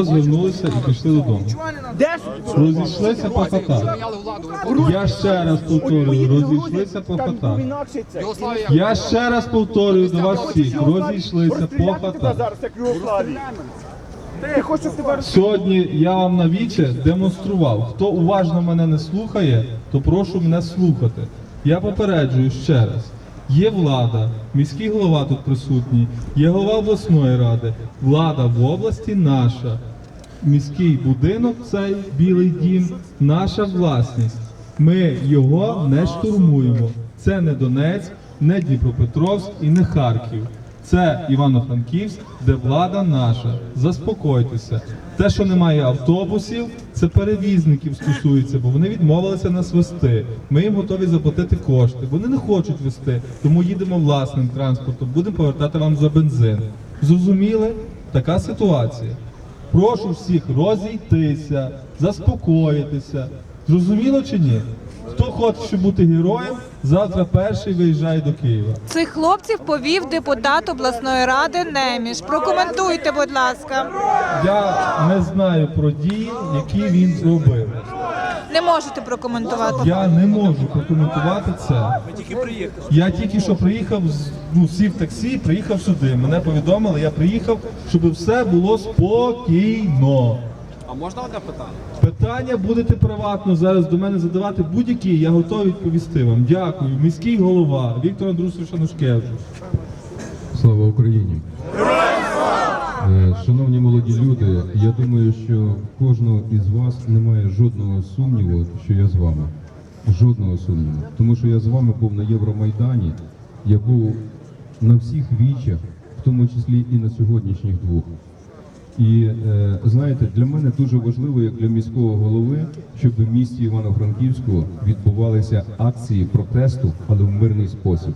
Розвернулися і пішли додому. Розійшлися по хатах. Я ще раз повторюю, розійшлися по хатах. Я ще раз повторюю до вас всіх, розійшлися по хатах. Сьогодні я вам на віче демонстрував. Хто уважно мене не слухає, то прошу мене слухати. Я попереджую ще раз. Є влада, міський голова тут присутній, є голова обласної ради. Влада в області наша. Міський будинок, цей білий дім, наша власність. Ми його не штурмуємо. Це не Донецьк, не Дніпропетровськ і не Харків. Це Івано-Франківськ, де влада наша. Заспокойтеся. Те, що немає автобусів, це перевізників стосується, бо вони відмовилися нас вести. Ми їм готові заплатити кошти. Вони не хочуть вести, тому їдемо власним транспортом. Будемо повертати вам за бензин. Зрозуміли? Така ситуація. Прошу всіх розійтися, заспокоїтися. Зрозуміло чи ні? Хто хоче бути героєм, завтра перший виїжджає до Києва. Цих хлопців повів депутат обласної ради Неміш. Прокоментуйте, будь ласка. Я не знаю про дії, які він зробив. Не можете прокоментувати. Я не можу прокоментувати це. Я тільки що приїхав, з- ну, сів таксі, приїхав сюди. Мене повідомили, я приїхав, щоб все було спокійно. А можна одне питання? Питання будете приватно зараз до мене задавати будь-які, я готовий відповісти вам. Дякую. Міський голова Віктор Андрусович Анушкевич. Слава Україні! Е, Шановні молоді люди, я думаю, що кожного із вас немає жодного сумніву, що я з вами. Жодного сумніву. Тому що я з вами був на Євромайдані, я був на всіх вічах, в тому числі і на сьогоднішніх двох. І е, знаєте, для мене дуже важливо, як для міського голови, щоб в місті Івано-Франківську відбувалися акції протесту, але в мирний спосіб.